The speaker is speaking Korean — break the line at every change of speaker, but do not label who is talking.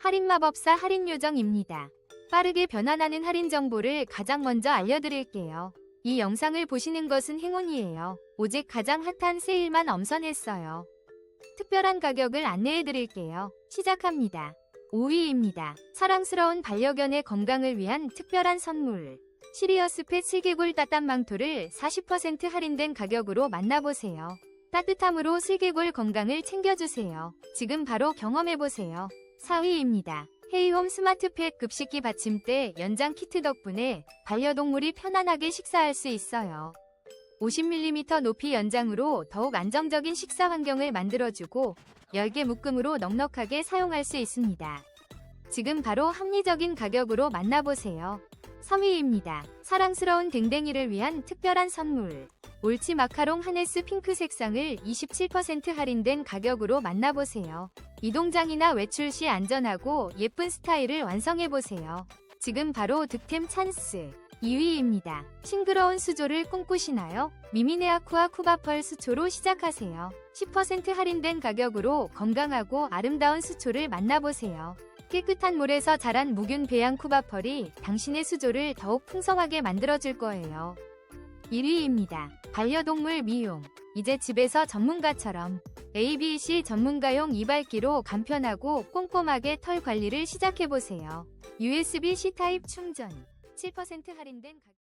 할인마법사 할인요정입니다. 빠르게 변환하는 할인 정보를 가장 먼저 알려드릴게요. 이 영상을 보시는 것은 행운이에요. 오직 가장 핫한 세일만 엄선했어요. 특별한 가격을 안내해드릴게요. 시작합니다. 5위입니다. 사랑스러운 반려견의 건강을 위한 특별한 선물. 시리어스 펫 슬개골 따뜻한 망토를 40% 할인된 가격으로 만나보세요. 따뜻함으로 슬개골 건강을 챙겨주세요. 지금 바로 경험해보세요. 4위입니다. 헤이홈 스마트펫 급식기 받침대 연장 키트 덕분에 반려동물이 편안하게 식사할 수 있어요. 50mm 높이 연장으로 더욱 안정적인 식사 환경을 만들어주고 10개 묶음으로 넉넉하게 사용할 수 있습니다. 지금 바로 합리적인 가격으로 만나보세요. 3위입니다. 사랑스러운 댕댕이를 위한 특별한 선물. 올치 마카롱 하네스 핑크 색상을 27% 할인된 가격으로 만나보세요. 이동장이나 외출 시 안전하고 예쁜 스타일을 완성해보세요. 지금 바로 득템 찬스. 2위입니다. 싱그러운 수조를 꿈꾸시나요? 미미네아쿠아 쿠바펄 수초로 시작하세요. 10% 할인된 가격으로 건강하고 아름다운 수초를 만나보세요. 깨끗한 물에서 자란 무균 배양 쿠바펄이 당신의 수조를 더욱 풍성하게 만들어줄 거예요. 1위입니다. 반려동물 미용. 이제 집에서 전문가처럼 ABC 전문가용 이발기로 간편하고 꼼꼼하게 털 관리를 시작해보세요. USB-C 타입 충전. 7% 할인된 가격.